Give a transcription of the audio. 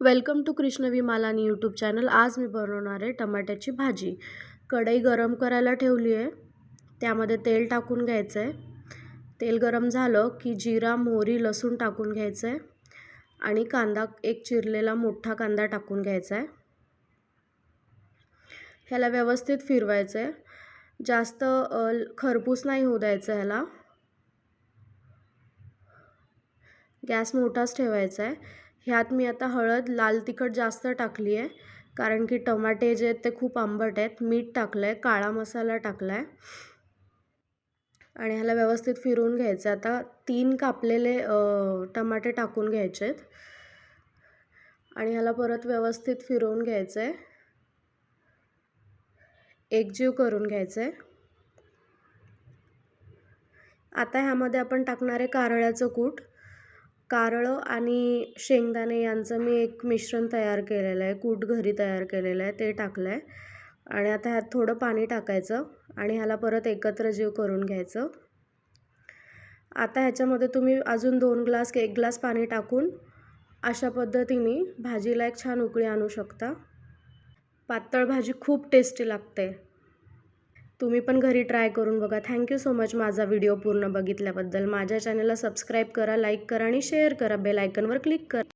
Welcome to Krishna Vimalani YouTube channel. आज मी बनवणार आहे टमाट्याची भाजी. कढई गरम करायला ठेवली आहे. त्यामध्ये तेल टाकून घ्यायचं आहे. तेल गरम झालं की जिरा मोहरी लसूण टाकून घ्यायचं आहे. आणि कांदा एक चिरलेला मोठा कांदा टाकून घ्यायचा आहे. ह्याला व्यवस्थित फिरवायचं आहे. जास्त खरपूस नाही होऊ द्यायचं ह्याला. गॅस मोठाच ठेवायचा आहे. ह्यात मी आता हळद लाल तिखट जास्त टाकली आहे कारण की टमाटे जे आहेत ते खूप आंबट आहेत. मीठ टाकलं आहे काळा मसाला टाकला आहे आणि ह्याला व्यवस्थित फिरवून घ्यायचं. आता तीन कापलेले टमाटे टाकून घ्यायचे आहेत आणि ह्याला परत व्यवस्थित फिरवून घ्यायचं आहे एकजीव करून घ्यायचं आहे आता ह्यामध्ये आपण टाकणार आहे कारळ्याचं कूट. कारळं आणि शेंगदाणे यांचं मी एक मिश्रण तयार केलेलं आहे कूट घरी तयार केलेलं आहे ते टाकलं आहे आणि आता ह्यात थोडं पाणी टाकायचं आणि ह्याला परत एकत्र जीव करून घ्यायचं. आता ह्याच्यामध्ये तुम्ही अजून दोन ग्लास एक ग्लास पाणी टाकून अशा पद्धतीने भाजीला एक छान उकळी आणू शकता. पातळ भाजी खूप टेस्टी लागते. तुम्ही पण घरी ट्राय करून बघा. थँक्यू सो मच माझा व्हिडिओ पूर्ण बघितल्याबद्दल. माझ्या चॅनलला सबस्क्राईब करा लाईक करा आणि शेअर करा. बेल आयकनवर क्लिक करा.